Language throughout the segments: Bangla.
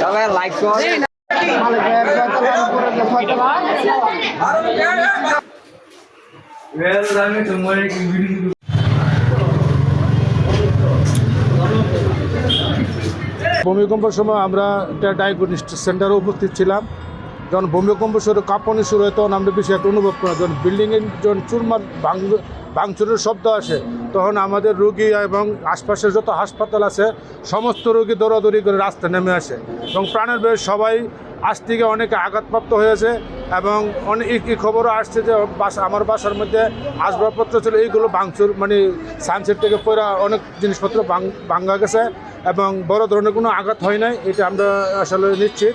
সবাই লাইক ভূমিকম্পের সময় আমরা একটা ডায়াগনস্টিক সেন্টারে উপস্থিত ছিলাম। যখন ভূমিকম্প শুরু, কাঁপনি শুরু হয় তখন আমরা বেশি একটা অনুভব করি, যখন বিল্ডিংয়ের যখন চুরমার ভাঙ ভাঙচুরের শব্দ আসে, তখন আমাদের রুগী এবং আশপাশের যত হাসপাতাল আছে, সমস্ত রুগী দৌড়াদৌড়ি করে রাস্তায় নেমে আসে। এবং প্রাণের বেশ সবাই আজ থেকে অনেকে আঘাতপ্রাপ্ত হয়েছে। এবং অনেক এই খবরও আসছে যে বাসা আমার বাসার মধ্যে আসবাবপত্র ছিল, এইগুলো ভাঙচুর মানে সানসেট থেকে পড়া অনেক জিনিসপত্র ভাঙ- ভাঙা গেছে এবং বড় ধরনের কোনো আঘাত হয় নাই, এটা আমরা আসলে নিশ্চিত।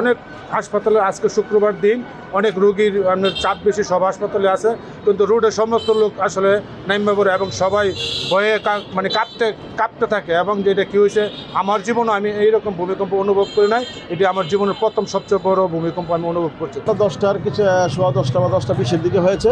অনেক হাসপাতালে আজকে শুক্রবার দিন অনেক রুগীর আপনার চাপ বেশি, সব হাসপাতালে আছে, কিন্তু রোডে সমস্ত লোক আসলে নাইমা পড়ে এবং সবাই ভয়ে মানে কাঁপতে কাঁপতে থাকে এবং যেটা কী হয়েছে, আমার জীবনে আমি এইরকম ভূমিকম্প অনুভব করি নাই, এটি আমার জীবনের প্রথম সবচেয়ে বড় ভূমিকম্প আমি অনুভব করছি। তো দশটার কিছু সোয়া দশটা বা দশটা বিশের দিকে হয়েছে।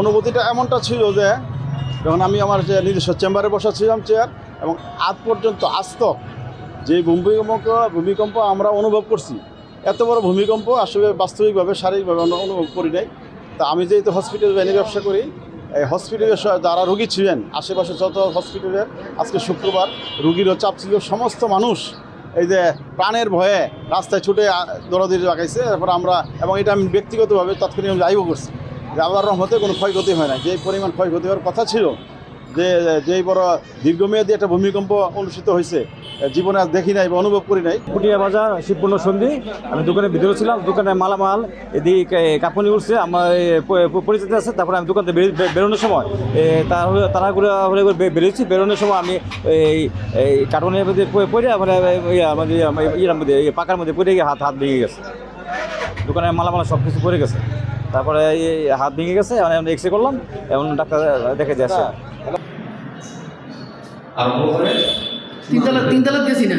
অনুভূতিটা এমনটা ছিল যে, যখন আমি আমার যে নিজস্ব চেম্বারে বসাছিলাম চেয়ার এবং আজ পর্যন্ত আস্তক যে ভূমিকম্প ভূমিকম্প আমরা অনুভব করছি, এত বড় ভূমিকম্প আসলে বাস্তবিকভাবে, শারীরিকভাবে আমরা অনুভব করি নাই। তা আমি যেহেতু হসপিটাল ভ্যানে ব্যবসা করি, এই হসপিটালে যারা রুগী ছিলেন, আশেপাশে যত হসপিটালের আজকে শুক্রবার রুগীরও চাপ ছিল, সমস্ত মানুষ এই যে প্রাণের ভয়ে রাস্তায় ছুটে দৌড়াদৌড়ি লাগাইছে। তারপর আমরা, এবং এটা আমি ব্যক্তিগতভাবে তৎক্ষণিক লাইভও করছি। যে আল্লাহর রহমতে কোনো ক্ষয়ক্ষতি হয় না যে পরিমাণ ক্ষয়ক্ষতি হওয়ার কথা ছিল যে যেই বড় দীর্ঘমেয়াদী একটা ভূমিকম্প অনুষ্ঠিত হয়েছে জীবনে আজ দেখি নাই বা অনুভব করি নাই। পুটিয়া বাজার, শিবপূর্ণ সন্ধি, আমি দোকানের ভিতরে ছিলাম দোকানে মালামাল এদিকে কাঁপুনি উঠছে, আমার পরিচিত আছে, তারপরে আমি দোকান বেরোনোর সময় তারা করে হলে বেরিয়েছি, বেরোনোর সময় আমি এই এই কার্টুনের মধ্যে পড়ে মানে ইয়ে আমাদের ইয়ের মধ্যে পাকার মধ্যে পড়ে গিয়ে হাত হাত ভেঙে গেছে। দোকানে মালামাল সব কিছু পড়ে গেছে। তারপরে এই হাত ভেঙে গেছে মানে এক্স রে করলাম এমন ডাক্তার দেখে যাচ্ছে। তিনতলা তিনতলা গেছি না।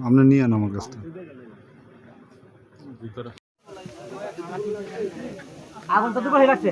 আপনি নিয়ে আমার কাছ থেকে। আগুন তো দুপুরে লাগছে